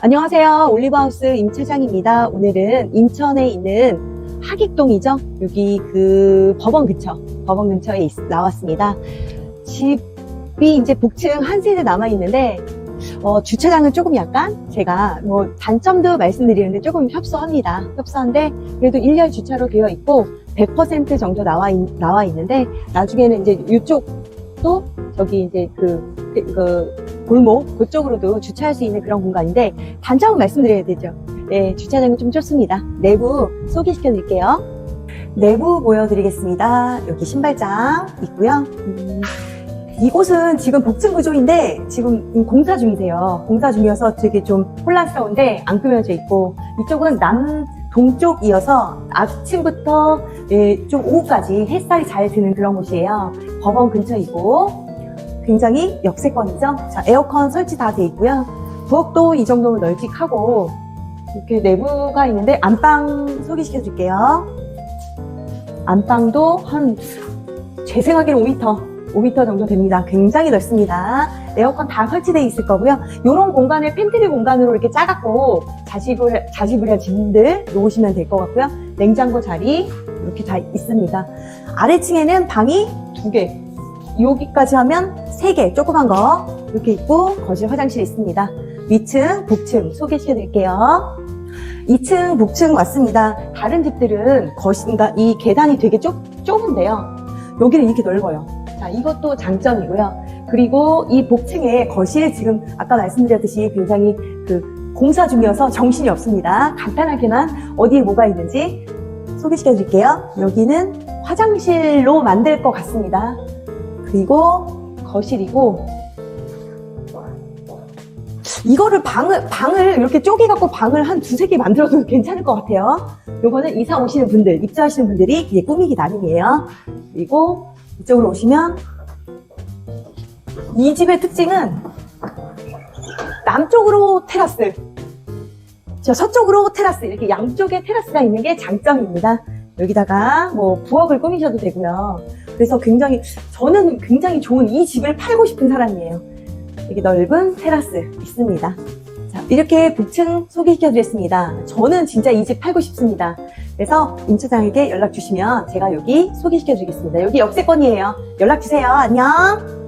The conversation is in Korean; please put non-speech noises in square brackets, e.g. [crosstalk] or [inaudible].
안녕하세요. 올리브하우스 임 차장입니다. 오늘은 인천에 있는 하객동이죠. 여기 그 법원 근처, 법원 근처에 있- 나왔습니다. 집이 이제 복층 한 세대 남아있는데, 어, 주차장은 조금 약간 제가 뭐 단점도 말씀드리는데 조금 협소합니다. 협소한데 그래도 일렬 주차로 되어 있고 100% 정도 나와, 있, 나와 있는데 나중에는 이제 이쪽도 저기 이제 그, 그, 그 골목 그쪽으로도 주차할 수 있는 그런 공간인데 단점은 말씀드려야 되죠. 네, 주차장은 좀 좁습니다. 내부 소개시켜 드릴게요. 내부 보여드리겠습니다. 여기 신발장 있고요. 음, 이곳은 지금 복층 구조인데 지금 공사 중이세요. 공사 중이어서 되게 좀 혼란스러운데 안 꾸며져 있고 이쪽은 남 동쪽 이어서 아침부터 예, 좀 오후까지 햇살이 잘 드는 그런 곳이에요. 법원 근처이고 굉장히 역세권이죠. 자, 에어컨 설치 다 돼 있고요. 부엌도 이 정도면 널찍하고 이렇게 내부가 있는데 안방 소개시켜 드릴게요. 안방도 한 제 생각에는 5m, 5m 정도 됩니다. 굉장히 넓습니다. 에어컨 다 설치되어 있을 거고요. 이런 공간을 팬트리 공간으로 이렇게 짜갖고 자식을, 자식을 한 집들 놓으시면 될 것 같고요. 냉장고 자리 이렇게 다 있습니다. 아래층에는 방이 두 개, 여기까지 하면 세 개, 조그만 거 이렇게 있고 거실 화장실 있습니다. 위층, 북층 소개시켜 드릴게요. 2층, 북층 왔습니다. 다른 집들은 거실인가 이 계단이 되게 좁, 좁은데요. 여기는 이렇게 넓어요. 자, 이것도 장점이고요. 그리고 이 복층에 거실 지금 아까 말씀드렸듯이 굉장히 그 공사 중이어서 정신이 없습니다. 간단하게만 어디에 뭐가 있는지 소개시켜 드릴게요. 여기는 화장실로 만들 것 같습니다. 그리고 거실이고 이거를 방을 방을 이렇게 쪼개갖고 방을 한 두세 개 만들어도 [laughs] 괜찮을 것 같아요. 요거는 이사 오시는 분들, 입주하시는 분들이 이제 꾸미기 나름이에요. 그리고 이쪽으로 오시면 이 집의 특징은 남쪽으로 테라스, 저 서쪽으로 테라스 이렇게 양쪽에 테라스가 있는 게 장점입니다. 여기다가 뭐 부엌을 꾸미셔도 되고요. 그래서 굉장히 저는 굉장히 좋은 이 집을 팔고 싶은 사람이에요. 여기 넓은 테라스 있습니다. 자, 이렇게 북층 소개시켜 드렸습니다. 저는 진짜 이 집 팔고 싶습니다. 그래서 임 차장에게 연락 주시면 제가 여기 소개시켜 드리겠습니다. 여기 역세권이에요. 연락 주세요. 안녕.